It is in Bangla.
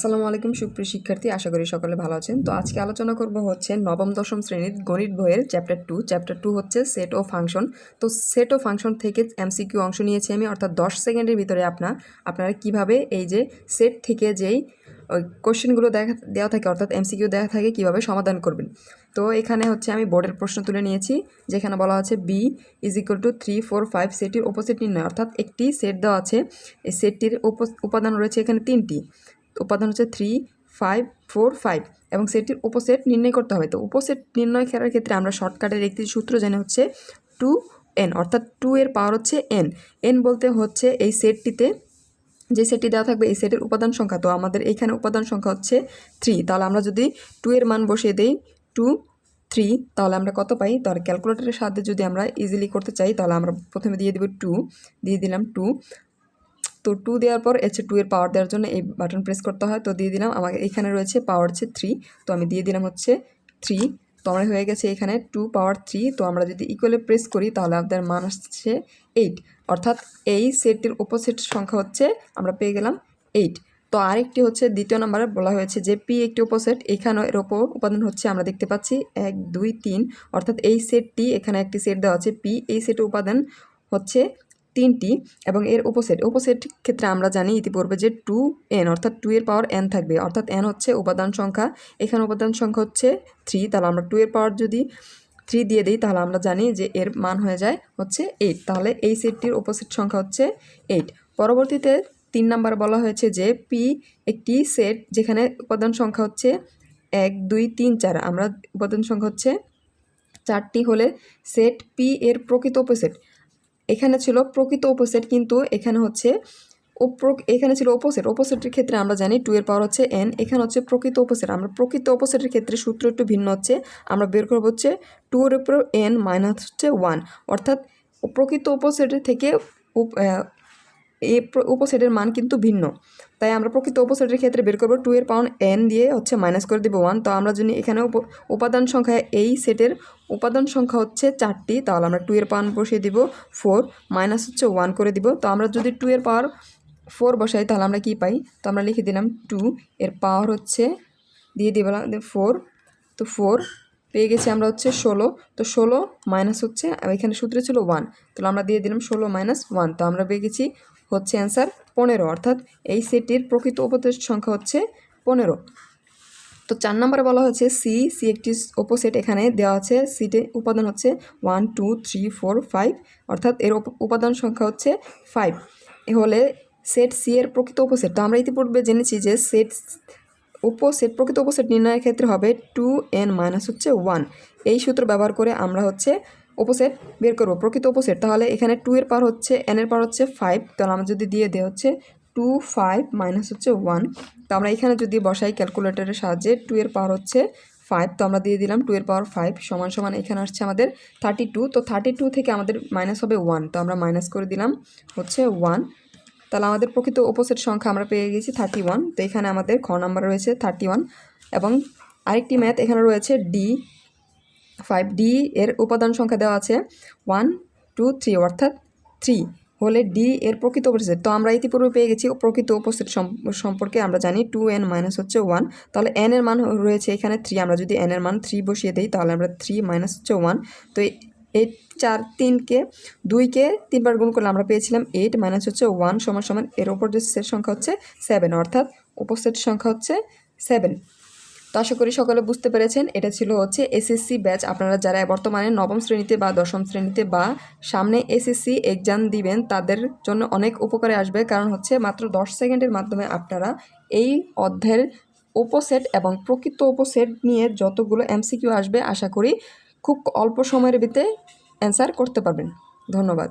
আসসালামু আলাইকুম, সুপ্রিয় শিক্ষার্থী। আশা করি সকলে ভালো আছেন। তো আজকে আলোচনা করব হচ্ছে নবম, দশম শ্রেণির গণিত বইয়ের চ্যাপ্টার টু চ্যাপ্টার টু হচ্ছে সেট ও ফাংশন তো সেট ও ফাংশন থেকে এমসিকিউ অংশ নিয়েছি আমি। অর্থাৎ দশ সেকেন্ডের ভিতরে আপনার আপনারা কীভাবে এই যে সেট থেকে যেই ওই কোশ্চেনগুলো দেখা, দেওয়া থাকে, অর্থাৎ এমসিকিউ দেওয়া থাকে, কীভাবে সমাধান করবেন। তো এখানে হচ্ছে আমি বোর্ডের প্রশ্ন তুলে নিয়েছি, যেখানে বলা আছে B is equal to three four five সেটটির অপোজিট নির্ণয়। অর্থাৎ একটি সেট দেওয়া আছে, এই সেটটির উপ- উপাদান রয়েছে এখানে তিনটি। উপাদান হচ্ছে থ্রি ফাইভ ফোর ফাইভ এবং সেটটির উপসেট নির্ণয় করতে হবে। তো উপসেট নির্ণয় করার ক্ষেত্রে আমরা শর্টকাটের একটি সূত্র জানি হচ্ছে টু এন অর্থাৎ টু এর পাওয়ার হচ্ছে এন এন বলতে হচ্ছে এই সেটটিতে, যে সেটটি দেওয়া থাকবে এই সেটের উপাদান সংখ্যা। তো আমাদের এখানে উপাদান সংখ্যা হচ্ছে থ্রি তাহলে আমরা যদি টু এর মান বসিয়ে দিই টু থ্রি তাহলে আমরা কত পাই? তাহলে ক্যালকুলেটরের সাহায্যে যদি আমরা ইজিলি করতে চাই, তাহলে আমরা প্রথমে দিয়ে দেবো টু দিয়ে দিলাম টু তো টু দেওয়ার পর হচ্ছে টু এর পাওয়ার দেওয়ার জন্য এই বাটন প্রেস করতে হয়। তো দিয়ে দিলাম, আমাকে এখানে রয়েছে পাওয়ার হচ্ছে থ্রি তো আমি দিয়ে দিলাম হচ্ছে থ্রি তো আমার হয়ে গেছে এখানে টু পাওয়ার থ্রি তো আমরা যদি ইকুয়ালে প্রেস করি তাহলে আমাদের মান আসছে এইট অর্থাৎ এই সেটটির অপোজিট সংখ্যা হচ্ছে, আমরা পেয়ে গেলাম এইট তো আরেকটি হচ্ছে দ্বিতীয় নম্বরে বলা হয়েছে যে পি একটি উপসেট এখানে এর ওপর উপাদান হচ্ছে, আমরা দেখতে পাচ্ছি এক, দুই, তিন। অর্থাৎ এই সেটটি এখানে একটি সেট দেওয়া আছে পি এই সেটের উপাদান হচ্ছে তিনটি এবং এর উপসেট উপসেট ক্ষেত্রে আমরা জানি ইতিপূর্বে যে টু এন অর্থাৎ টু এর পাওয়ার এন থাকবে। অর্থাৎ এন হচ্ছে উপাদান সংখ্যা। এখানে উপাদান সংখ্যা হচ্ছে থ্রি তাহলে আমরা টু এর পাওয়ার যদি থ্রি দিয়ে দিই, তাহলে আমরা জানি যে এর মান হয়ে যায় হচ্ছে এইট তাহলে এই সেটটির উপসেট সংখ্যা হচ্ছে এইট পরবর্তীতে তিন নাম্বার বলা হয়েছে যে পি একটি সেট যেখানে উপাদান সংখ্যা হচ্ছে এক, দুই, তিন, চার। আমরা উপাদান সংখ্যা হচ্ছে চারটি হলে সেট পি এর প্রকৃত উপসেট এখানে ছিল প্রকৃত অপোসেট কিন্তু এখানে হচ্ছে এখানে ছিল অপোসেট অপোসেটের ক্ষেত্রে আমরা জানি টু এর পাওয়ার হচ্ছে এন এখানে হচ্ছে প্রকৃত অপোসেট আমরা প্রকৃত অপোসেটের ক্ষেত্রে সূত্র একটু ভিন্ন হচ্ছে। আমরা বের করব হচ্ছে টু এর উপর এন মাইনাস হচ্ছে ওয়ান অর্থাৎ প্রকৃত অপোসেটের থেকে প্র- উপসেটের মান কিন্তু ভিন্ন। তাই আমরা প্রকৃত উপসেটের ক্ষেত্রে বের করব টু এর পাউন্ড এন দিয়ে হচ্ছে মাইনাস করে দেবো ওয়ান তো আমরা যদি এখানে উপ- উপাদান সংখ্যা এই সেটের উপাদান সংখ্যা হচ্ছে চারটি, তাহলে আমরা টু এর পাওয়ার বসিয়ে দিব ফোর মাইনাস হচ্ছে ওয়ান করে দিব। তো আমরা যদি টু এর পাওয়ার ফোর বসাই, তাহলে আমরা কি পাই? তো আমরা লিখে দিলাম টু এর পাওয়ার হচ্ছে, দিয়ে দিলাম ফোর তো ফোর পেয়ে গেছি আমরা হচ্ছে ষোলো। তো ষোলো মাইনাস হচ্ছে এখানে সূত্রে ছিল ওয়ান তাহলে আমরা দিয়ে দিলাম ষোলো মাইনাস ওয়ান তো আমরা পেয়ে গেছি হচ্ছে অ্যান্সার পনেরো। অর্থাৎ এই সেটটির প্রকৃত উপদেশ সংখ্যা হচ্ছে পনেরো। তো চার নম্বরে বলা হয়েছে সি সি একটি অপোসেট এখানে দেওয়া আছে। সিটে উপাদান হচ্ছে one two three four five অর্থাৎ এর উপ- উপাদান সংখ্যা হচ্ছে ফাইভ হলে সেট সি এর প্রকৃত উপসেট। তো আমরা ইতিপূর্বে জেনেছি যে সেট উপসেট, প্রকৃত উপসেট নির্ণয়ের ক্ষেত্রে হবে টু এন মাইনাস হচ্ছে ওয়ান এই সূত্র ব্যবহার করে আমরা হচ্ছে উপসেট বের করব, প্রকৃত উপসেট। তাহলে এখানে টু এর পার হচ্ছে এন এর পার হচ্ছে ফাইভ তাহলে আমরা যদি দিয়ে দেওয়া হচ্ছে টু ফাইভ মাইনাস হচ্ছে ওয়ান তো আমরা এখানে যদি বসাই ক্যালকুলেটরের সাহায্যে টু এর পাওয়ার হচ্ছে ফাইভ তো আমরা দিয়ে দিলাম টু এর পাওয়ার ফাইভ সমান সমান এখানে আসছে আমাদের থার্টি টু তো থার্টি টু থেকে আমাদের মাইনাস হবে ওয়ান তো আমরা মাইনাস করে দিলাম হচ্ছে ওয়ান তাহলে আমাদের প্রকৃত অপোসিট সংখ্যা আমরা পেয়ে গেছি থার্টি ওয়ান তো এখানে আমাদের খ নাম্বার রয়েছে থার্টি ওয়ান এবং আরেকটি ম্যাথ এখানে রয়েছে ডি ফাইভ ডি এর উপাদান সংখ্যা দেওয়া আছে ওয়ান টু থ্রি অর্থাৎ থ্রি হলে ডি এর প্রকৃত অপোজিট তো আমরা ইতিপূর্বে পেয়ে গেছি প্রকৃত অপোজিট সম্পর্কে, আমরা জানি টু এন মাইনাস হচ্ছে ওয়ান তাহলে এন এর মান রয়েছে এখানে থ্রি আমরা যদি এন এর মান থ্রি বসিয়ে দিই তাহলে আমরা থ্রি মাইনাস হচ্ছে ওয়ান তো এই- এই চার তিনকে দুইকে তিনবার গুণ করলে আমরা পেয়েছিলাম এইট মাইনাস হচ্ছে ওয়ান সমান সমান এর ওপর যে সেট সংখ্যা হচ্ছে সেভেন অর্থাৎ উপসেট সংখ্যা হচ্ছে সেভেন তো আশা করি সকলে বুঝতে পেরেছেন, এটা ছিল হচ্ছে এসএসসি ব্যাচ আপনারা যারা বর্তমানে নবম শ্রেণীতে বা দশম শ্রেণীতে বা সামনে এসএসসি এক্সাম দিবেন, তাদের জন্য অনেক উপকারে আসবে। কারণ হচ্ছে মাত্র দশ সেকেন্ডের মাধ্যমে আপনারা এই অধ্যায়ের উপসেট এবং প্রকৃত উপসেট নিয়ে যতগুলো এমসিকিউ আসবে, আশা করি খুব অল্প সময়ের ভিতরে অ্যান্সার করতে পারবেন। ধন্যবাদ।